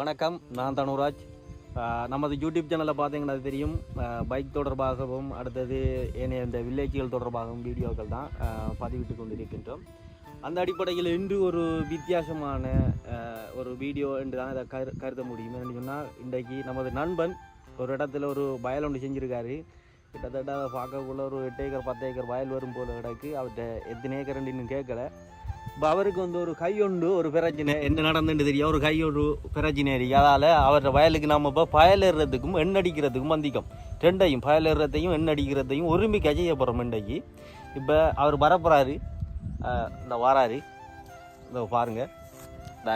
வணக்கம் நான் தனுராஜ். நமது யூடியூப் சேனலில் பார்த்தீங்கன்னா அது தெரியும். பைக் தொடர்பாகவும் அடுத்தது ஏனைய இந்த வில்லேஜ்கள் தொடர்பாகவும் வீடியோக்கள் தான் பதிவிட்டு கொண்டிருக்கின்றோம். அந்த அடிப்படையில் இன்று ஒரு வித்தியாசமான ஒரு வீடியோ என்று தான் இதை கரு கருத முடியும். என்னன்னு சொன்னால் இன்றைக்கு நமது நண்பன் ஒரு இடத்துல ஒரு வயல் ஒன்று செஞ்சுருக்காரு. கிட்டத்தட்ட அதை பார்க்கக்குள்ள ஒரு எட்டு ஏக்கர் பத்து ஏக்கர் வயல் வரும் போல கிடக்கு. அவர்கிட்ட எத்தனை ஏக்கர் இன்னும் கேட்கல. இப்போ அவருக்கு வந்து ஒரு கை உண்டு ஒரு பிரச்சனை என்ன நடந்துன்னு தெரியும். ஒரு கை ஒரு பிரச்சனை இருக்கு அதால் அவர் வயலுக்கு நம்ம இப்போ பயலேறதுக்கும் எண்ணடிக்கிறதுக்கும் வந்திக்கும். ரெண்டையும் பயலேறதையும் எண்ணடிக்கிறதையும் ஒருமிக்க செய்ய போகிறோம் இன்றைக்கு. இப்போ அவர் வரப்போறாரு. இந்த வாராரு. இந்த பாருங்க.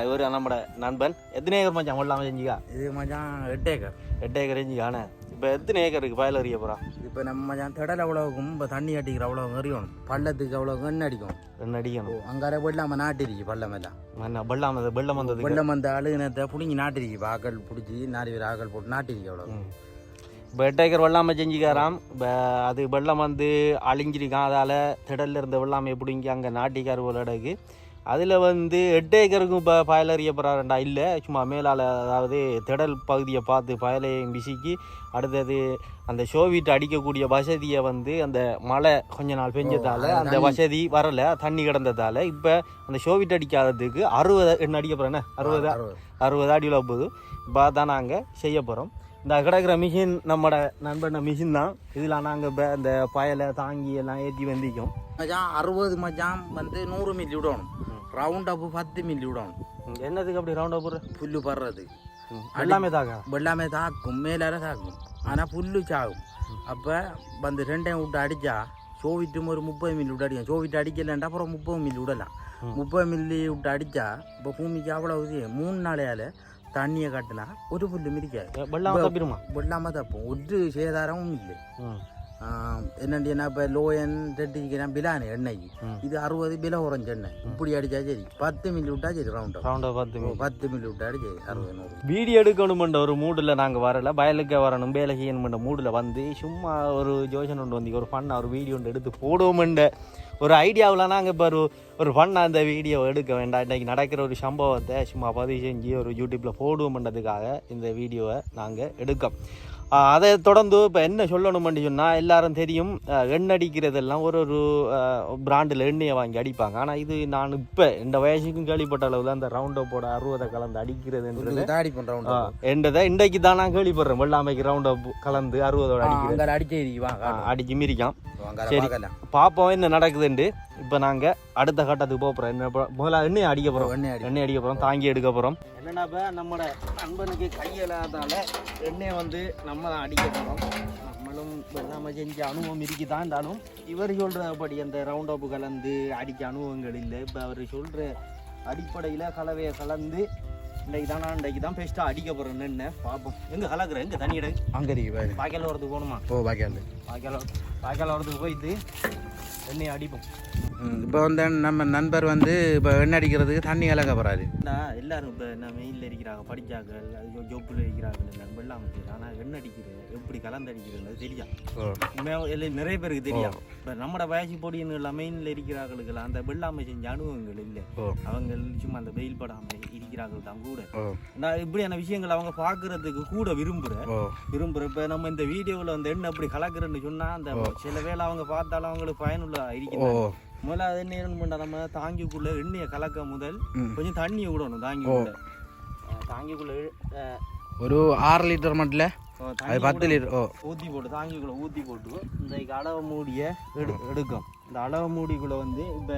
இவர் நம்மட நண்பன். எத்தனை ஏக்கர் மச்சான்? கொள்ளாமல் செஞ்சுக்கா இது மச்சான் எட்டு ஏக்கர். எட்டு ஏக்கர் செஞ்சுக்கானே இப்போ எத்தனை ஏக்கருக்கு பயல் அறிய போகிறான் இப்போ நம்ம திடல் அவ்வளோக்கும் இப்போ தண்ணி அடிக்கிற அவ்வளோ எறியணும் பள்ளத்துக்கு அவ்வளோ எண்ணெய் அடிக்கும். ஓ அடிக்கணும் அங்கார வெள்ளாம நாட்டிருக்கு பள்ளம் எல்லாம். என்ன வெள்ளம் வந்தது வெள்ளம் வெள்ளம் வந்த அழுகினத்தை பிடிங்கி நாட்டிருக்கு இப்போ ஆக்கள் பிடிச்சி நாலு பேர் ஆக்கள் போட்டு நாட்டிருக்கு அவ்வளோ இப்போ எட்டு ஏக்கர் வெள்ளாமை செஞ்சுக்காராம். இப்போ அது வெள்ளம் வந்து அழிஞ்சிருக்கான். அதால் திடல்ல இருந்த வெள்ளாமை பிடிங்கி அங்கே நாட்டிக்கார் போல இடக்கு அதில் வந்து எட்டு ஏக்கருக்கும் இப்போ பயல் அறியப்படுறாருண்டா இல்லை சும்மா மேலால் அதாவது திடல் பகுதியை பார்த்து பயலையும் பிசிக்கி அடுத்தது அந்த ஷோவிட்டு அடிக்கக்கூடிய வசதியை வந்து அந்த மழை கொஞ்ச நாள் பெஞ்சதால அந்த வசதி வரல தண்ணி கிடந்ததால இப்போ அந்த ஷோவிட்டு அடிக்காததுக்கு அறுபது என்ன அடிக்க போகிறேன்னு அறுபது? அறுபது. அறுபது அடியில் போகுது. இப்போ தான் நாங்கள் செய்ய போகிறோம் இந்த கிடக்கிற மிஷின் நம்மட நண்பன மிஷின் தான். இதில் நாங்கள் இப்போ இந்த பயலை தாங்கி எல்லாம் ஏற்றி வந்திக்கும் மச்சான் அறுபது மச்சான் வந்து நூறு மில்லி விடணும். ரவுண்ட் அப்பு பத்து மில்லி விடணும். என்னதுக்கு அப்படி ரவுண்டாக போடுற? புல்லு படுறது. எல்லாமே தாக்கா? வெள்ளாமே தாக்கும் மேலால தாக்கும். ஆனால் புல்லு சாகும். அப்போ வந்து ரெண்டையும் விட்டு அடித்தா சோவிட்டும் ஒரு முப்பது மில்லி விட்டு அடிக்கும். சோவிட்டு அடிக்கலன்டா அப்புறம் முப்பது மில்லி விடலாம். முப்பது மில்லி விட்டு அடித்தா இப்போ பூமிக்கு அவ்வளோ இது மூணு நாளையால் தண்ணியை கட்டினா ஒரு புல்லு மிதிக்காது. வெள்ளாம தப்பிடுமா? வெள்ளாமல் தப்போம். ஒரு சேதாரமும் இல்லை. ம் என்னண்டினா இப்போ லோயன் ரெட்டிக்கு பிலானு எண்ணெய்க்கு. இது அறுபது பில உறைஞ்ச எண்ணெய் இப்படி அடித்தா சரி பத்து மில்லி விட்டா சரி ரவுண்ட் ரவுண்டாக பார்த்து பத்து மில்லி விட்டா சரி அறுபது நூறு வீடியோ எடுக்கணுமென்ற ஒரு மூடில் நாங்கள் வரல வயலுக்கு வரணும் வேலை செய்யணுமென்ற மூடில் வந்து சும்மா ஒரு ஜோஷன் ஒன்று வந்து ஒரு ஃபன்னாக ஒரு வீடியோ ஒன்று எடுத்து போடுவோமென்ற ஒரு ஐடியாவில் நாங்கள் இப்போ ஒரு ஒரு ஃபன்னாக அந்த வீடியோ எடுக்க வேண்டாம் இன்றைக்கி நடக்கிற ஒரு சம்பவத்தை சும்மா பதிவு செஞ்சு ஒரு யூடியூப்பில் போடுவோம்ன்றதுக்காக இந்த வீடியோவை நாங்கள் எடுக்கோம் அதை தொடர்ந்து இப்போ என்ன சொல்லணும்னு சொன்னால் எல்லாரும் தெரியும் எண்ணெய் அடிக்கிறதெல்லாம் ஒரு ஒரு பிராண்டில் எண்ணெயை வாங்கி அடிப்பாங்க. ஆனால் இது நான் இப்போ இந்த வயசுக்கும் கேள்விப்பட்ட அளவில் அந்த ரவுண்டை போட அறுபதை கலந்து அடிக்கிறதுன்றது என்றதை இன்றைக்கு தான் நான் கேள்விப்படுறேன். வெள்ளாமைக்கு ரவுண்ட் அப் கலந்து அறுபதோட அடிக்கிறது. அடிச்சே அடிச்சு மிரிக்கான் அங்கே சரி. பார்ப்போம் என்ன நடக்குதுண்டு இப்போ நாங்கள் அடுத்த கட்டத்துக்கு போக போகிறோம் என்ன முதல்ல எண்ணெய் அடிக்க போகிறோம் எண்ணெய் அடி எண்ணெய் அடிக்க போகிறோம் தாங்கி எடுக்க போகிறோம் என்னன்னா இப்போ நம்மளோட நண்பனுக்கு கையில்லாதால எண்ணெய் வந்து நம்ம தான் அடிக்க போகிறோம் நம்மளும் வெள்ளாமை செஞ்ச அனுபவம் இருக்குதான் இருந்தாலும் இவர் சொல்கிறபடி அந்த ரவுண்ட் அப்பு கலந்து அடிக்க அனுபவங்கள் இல்லை. இப்போ அவர் சொல்கிற அடிப்படையில் கலவையை கலந்து இன்றைக்கு தான் நான் இன்றைக்கு தான் பெஸ்ட்டாக அடிக்க போகிறேன்னு என்ன பார்ப்போம் எங்கே கலக்குறேன் எங்கே? தண்ணி எடு. அங்கே இருக்கு பாய்க்கால் வரதுக்கு போகணுமா? ஓ பாக்கியால் பாய்க்கால் பாய்க்கால் வரதுக்கு போயிட்டு எண்ணெய் அடிப்போம். இப்போ வந்து நம்ம நண்பர் வந்து இப்போ எண்ணெய் அடிக்கிறதுக்கு தண்ணி கலக்க போகிறாரு எல்லாரும் இப்போ நான் மெயிலில் இருக்கிறாங்க படித்தாக்கள் ஜொப்பில் இருக்கிறார்கள் எல்லாம் வெள்ளாமல் ஆனால் எண்ணெய் அடிக்கிறது எப்படி கலந்து அடிக்கிறது தெரியா எல்லாம் நிறைய பேருக்கு தெரியும் இப்போ நம்மட வயசு பொடின்னு எல்லாம் மெயினில் இருக்கிறார்களுக்கெல்லாம் அந்த வெள்ளாமை செஞ்ச அனுபவங்கள் இல்லை. அவங்க சும்மா அந்த வெயில் படாமல் இருக்கிறார்கள் தான் கூட. நான் இப்படியான விஷயங்கள் அவங்க பார்க்கறதுக்கு கூட விரும்புகிறேன் ஓ. விரும்புகிறேன் இப்போ நம்ம இந்த வீடியோவில் வந்து எண்ணெய் அப்படி கலக்குறேன்னு சொன்னால் அந்த சில வேளை அவங்க பார்த்தாலும் அவங்களுக்கு பயனுள்ள இருக்கிறாங்க முதல்ல அது என்ன பண்ணா நம்ம தாங்கிக்குள்ள எண்ணெயை கலக்க முதல். கொஞ்சம் தண்ணியை விடணும் தாங்கிக்குள்ள. தாங்கிக்குள்ள ஒரு ஆறு லிட்டர் மட்டும் அது பத்து லிட்டர் ஓ. ஊற்றி போட்டு தாங்கிக்குள்ள ஊற்றி போட்டு இந்த அளவு மூடிய எடு எடுக்கும். இந்த அளவு மூடிக்குள்ள வந்து இப்போ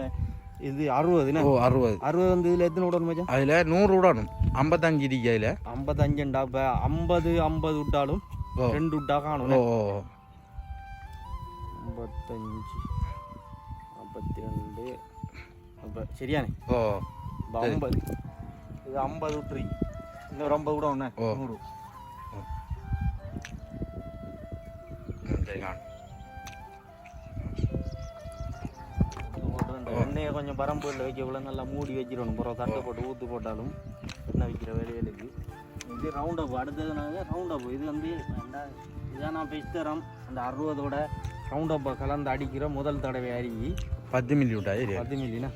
இது அறுபதுண்ணே ஓ அறுபது. அறுபது வந்து இதில் எத்தனை விடணும் மச்சான்? அதில் நூறு விடணும். ஐம்பத்தஞ்சு இருக்கு அதில். ஐம்பத்தஞ்சுண்டா இப்போ ஐம்பது ஐம்பது விட்டாலும் ரெண்டு விட்டா காணும் ஓ ஐம்பத்தஞ்சு ஐம்பத்தி ரெண்டு சரியானே ஓ இப்போ ஐம்பது. இது ஐம்பது விட்டுரு. கூட ஒன்று ஓ. நூறு. சரி காணும். எண்ணெயை கொஞ்சம் பரம்பூரில் வைக்கக்குள்ள நல்லா மூடி வச்சிடணும் பிறகு தட்டை போட்டு ஊற்று போட்டாலும் எண்ணெய் வைக்கிற வேலைகளுக்கு? இது ரவுண்ட் அப் அடுத்ததுனால ரவுண்ட் அப் இது வந்து இதான் நான் பெஸ்ட் தரம் அந்த அறுபதோட ரவுண்ட் அப்பை கலந்து அடிக்கிற முதல் தடவை அருகி. பத்து மில்லி விட்டா சரி? பத்து மில்லினா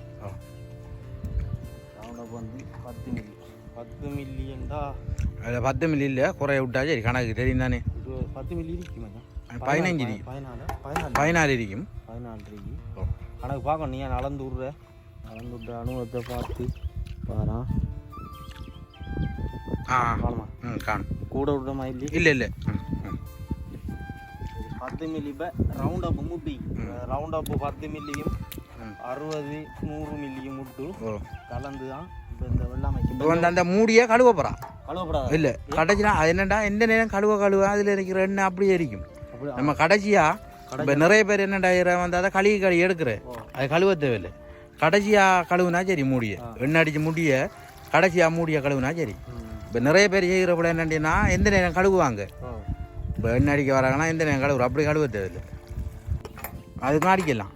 ரவுண்ட் அப் வந்து பத்து மில்லி பத்து மில்லியண்டா அதில் பத்து மில்லி இல்லை குறைய விட்டா சரி? கணக்கு தெரியும் தானே இது பத்து மில்லி இருக்கு மச்சான். பதினஞ்சு பதினாலு பதினாலு பதினாலு. இருக்கும் பதினாலு இருக்கு. கணக்கு பார்க்கணும். நீ அளந்து விட்ற? அளந்து விட்ற அனுபவத்தை பார்த்து பாரா. காணுமா? காணும் கூட விட்ற மாதிரி இல்லை இல்லை. பத்து மில்லி இப்போ ரவுண்ட் அப் முட்டி ரவுண்ட் அப் பத்து மில்லியும். அறுபது நூறு மில்லியும் முட்டு கலந்து தான் இப்போ இந்த வந்து அந்த மூடியே கழுவ போகிறான் கழுவப்படாது? இல்லை. கடைச்சினா அது என்னடா எந்த நேரம் கழுவ கழுவ? அதில் இருக்கிற எண்ணெய் அப்படியே இருக்கும். நம்ம கடைசியா இப்போ நிறைய பேர் என்னடா வந்து அதை கழுவி கழுவி எடுக்கிற. அது கழுவ தேவையில்லை. கடைசியா கழுவுனா சரி மூடிய. எண்ணெய் அடிச்சு முடிய கடைசியா மூடிய கழுவுனா சரி. இப்போ நிறைய பேர் செய்கிற கூட என்னன்னா எந்த நேரம் கழுவுவாங்க? இப்போ எண்ணெய் அடிக்க வராங்கன்னா எந்த நேரம் கழுவுற? அப்படி கழுவ தேவையில்லை. அதுக்கும் அடிக்கலாம்.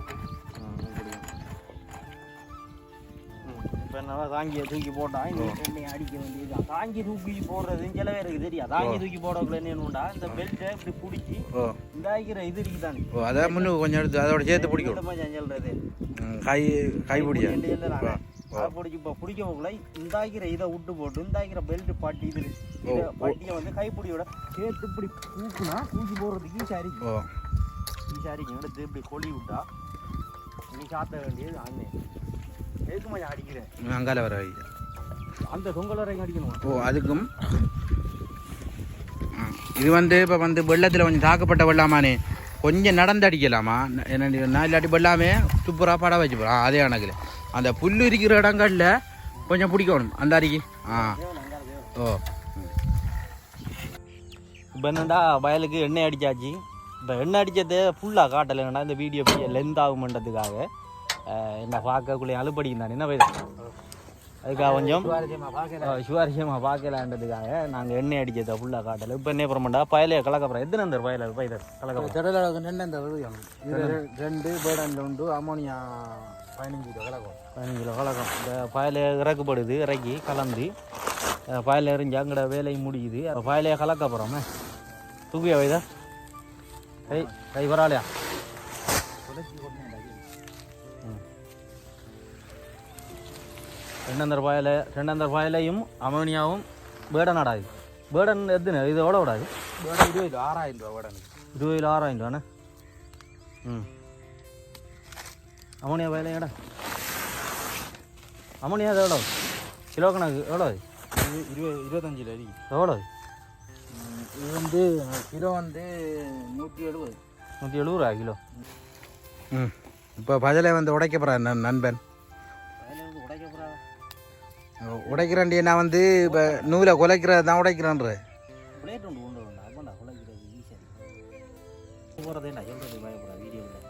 இப்போ என்னன்னா தாங்கியை தூக்கி போட்டா? இந்த எண்ணெயை அடிக்க வேண்டியதுதான். தாங்கி தூக்கி போடுறது சில பேருக்கு தெரியாது தாங்கி தூக்கி போடக்குள்ள என்னன்னா இந்த பெல்ட்டை இப்படி பிடிச்சி இந்த ஆகிற இது இருக்குதானே? ஓ அதை முன்னுக்கு கொஞ்சம் எடுத்து அதோட சேர்த்து பிடிக்கணும். இந்த மாதிரி சொல்றது? ம், கை கை பிடிச்சா அதை பிடிச்சி இப்போ பிடிக்கக்குள்ள இந்த ஆகிற இதை விட்டு போட்டு இந்த ஆகிற பெல்ட் பாட்டி இது பாட்டியை வந்து கைப்பிடியோட சேர்த்து இப்படி தூக்குனா தூக்கி போடுறதுக்கு ஈஸியாக இருக்கும் ஈஸியாக இருக்கும் எடுத்து இப்படி கொழி விட்டா நீ சாத்த வேண்டியது அடிக்கிறேன் அங்கால வர வை அந்த தொங்கல் அடிக்கணும். ஓ அதுக்கும். இது வந்து இப்போ வந்து வெள்ளத்தில் கொஞ்சம் தாக்கப்பட்ட வெள்ளாமானே. கொஞ்சம் நடந்து அடிக்கலாமா? என்ன நான் இல்லாட்டி வெள்ளாமே சூப்பராக படம் வச்சு போகிறோம் அதே கணக்கில். அந்த புல் இருக்கிற இடங்கள்ல கொஞ்சம் பிடிக்கணும். அந்த அடிக்கு ஆ. ஓ. இப்போ என்னடா வயலுக்கு எண்ணெய் அடிச்சாச்சு. இப்போ எண்ணெய் அடித்தது ஃபுல்லாக காட்டலைங்கடா இந்த வீடியோ பெரிய லென்த் ஆகுமன்றதுக்காக. என்ன பார்க்கக்குள்ளே அலுப்படிக்கும் தானே. என்ன வயது அதுக்காக கொஞ்சம் சுவாரஸ்யமாக பார்க்கலான்றதுக்காக நாங்கள் எண்ணெய் அடித்ததை ஃபுல்லாக காட்டலை. இப்போ என்ன பண்ணா பயலையை கலக்கப்புறம். எத்தனை அந்த பயல? பயிர் கலக்கப்புறம். திடல நின்று இந்த ரெண்டு பேடன் உண்டு. அமோனியா பதினஞ்சு கிலோ கலக்கும். பதினஞ்சு கிலோ கலக்கம். இந்த பயலை இறக்குப்படுது இறக்கி கலந்து. பயலை எறிஞ்சு அங்கட வேலை முடியுது. பயலையை கலக்க போகிறோமே தூக்கியா வைதா கை கை வராலையா ரெண்டந்தர் பாயல ரெண்டந்தர் பாயலையும் அமோனியாவும் பேடன் ஆடாது. பேடன் எத்தனை? இது எவ்வளோ விடாது? பேடன் இருபது ஆறாயிரம் ரூபா பேடன் இருபது கிலோ ஆறாயிரம் ரூபாண்ணே? ம். அமோனியா பாயல எடா அமோனியா அது எவ்வளோ கிலோ கணக்கு எவ்வளோ இருபது இருபத்தஞ்சு அடி. எவ்வளோ இது வந்து கிலோ வந்து நூற்றி எழுபது. நூற்றி எழுபது ரூபா கிலோ. ம். இப்போ பஜலை வந்து உடைக்க நண்பன். உடைக்கிறேன்டி நான் வந்து இப்போ நூலை குலைக்கிறது தான் உடைக்கிறேன்ற. பிளேட் ஒன்று கொண்டு வரணும் அப்பண்டா குலைக்கிறது ஈஸியாக போகிறதேண்டா சொல்கிறது பயப்படா வீடியோவில்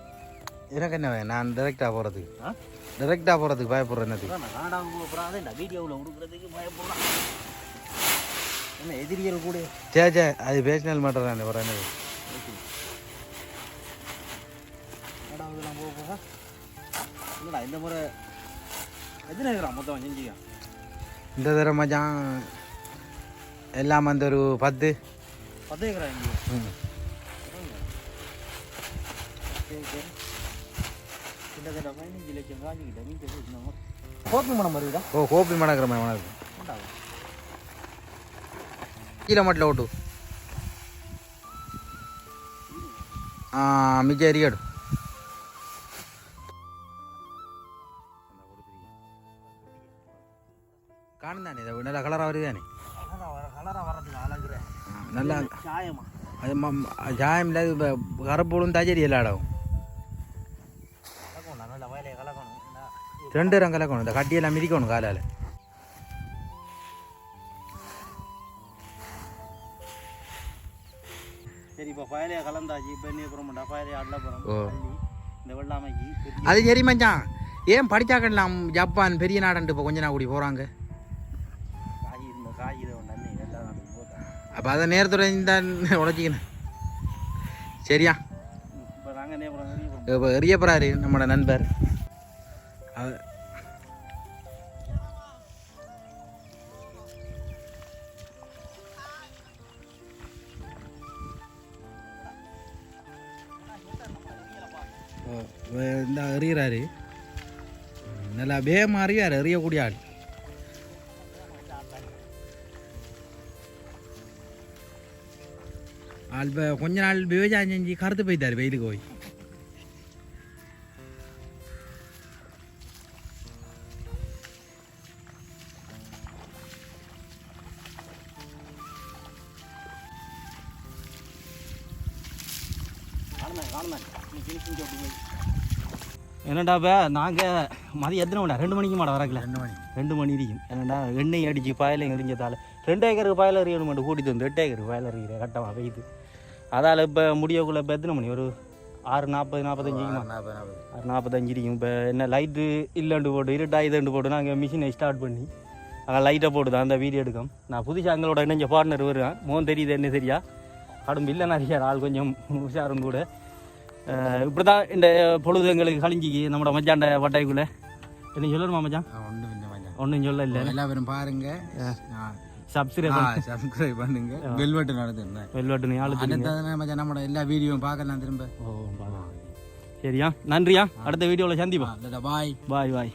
எனக்கு என்ன? நான் டைரெக்டாக போகிறதுக்கு டைரெக்டாக போகிறதுக்கு பயப்படுறேன் என்னது? நாடாங்க போகிறாதேண்டா வீடியோவில் கொடுக்குறதுக்கு பயப்படலாம் என்ன எதிரிகள் கூட? சே சே அது பேசினல் மட்டும் தான் வர என்னது? நாடாவதுலாம் போக போக? இல்லைடா இந்த முறை? எத்தனை மொத்தம் செஞ்சியா இந்த தடவை மச்சான் எல்லாம் அந்த ஒரு பத்து பத்து ஏக்கரா இங்கே ம். சரி சரி கிட்டத்தட்ட பதினஞ்சு என்ன அப்புறம் பயலையை அள்ள போகிறோம் ஓ. இந்த வெள்ளாமைக்கு பெரிய அது சரி மச்சான் ஏன் படிச்சாக்கலாம் ஜப்பான் பெரிய நாடுன்ட்டு இப்போ கொஞ்ச நாள் கூடி போகிறாங்க அப்போ அதை நேரத்தோட இந்த உழைச்சிக்கணும் சரியா இப்போ நாங்கள் என்ன பண்ணுறோம் இப்போ எரிய போகிறாரு நம்மளோட நண்பர் அது ஓ, வே- இந்த எறிகிறாரு நல்லா வேகமாக அறியார் எறியக்கூடிய ஆள் ஆள் கொஞ்ச நாள் விவசாயம் செஞ்சு கருத்து போய்த்தாரு வெயிலுக்கு போய் என்னடா இப்போ நாங்கள் மதியம் எத்தனை மணி ரெண்டு மணிக்கு மாட வரக்கல? ரெண்டு மணி. ரெண்டு மணி இருக்கும் என்னடா எண்ணெய் அடிச்சு பாயலை எரிஞ்சதால் ரெண்டு ஏக்கருக்கு பாயல் எறியணும் மட்டும் கூட்டிட்டு வந்து எட்டு ஏக்கருக்கு பாயல் எறிகிற கட்டமாக பெய்யுது. அதால் இப்போ முடியக்குள்ள இப்போ எத்தனை மணி? ஒரு ஆறு நாற்பது நாற்பத்தஞ்சுக்குமா நாற்பது நாற்பது. ஆறு நாற்பத்தஞ்சு இருக்கும் இப்போ என்ன லைட்டு இல்லைண்டு போட்டு இருட்டாயுதுண்டு போட்டு நாங்கள் மிஷினை ஸ்டார்ட் பண்ணி அங்கே லைட்டை போட்டு தான் அந்த வீடியோ எடுக்கும். நான் புதுசாக எங்களோட இணைஞ்ச பார்ட்னர் வருவேன் மோன் தெரியுது என்ன சரியா கடும் இல்லை நிறைய ஆள் கொஞ்சம் உஷாரும் கூட. இப்படி தான் இந்த பொழுது எங்களுக்கு கழிஞ்சிக்கு நம்மளோட மச்சாண்ட வட்டைக்குள்ளே என்ன சொல்லணுமா மச்சான்? ஒன்றும் ஒன்றும் சொல்ல இல்லை எல்லாரும் பாருங்க. சப்ஸ்கிரைப் சப்ஸ்கிரைப் பண்ணுங்க. பெல் பட்டன் நடத்துறேன் வெல்வெட்டு நீ ஆளு அடுத்தது மச்சான் நம்மளோட எல்லா வீடியோவும் பார்க்கலாம் திரும்ப. ஓ. சரியா? நன்றியா? அடுத்த வீடியோவில் சந்திப்பா பாய். பாய் பாய்.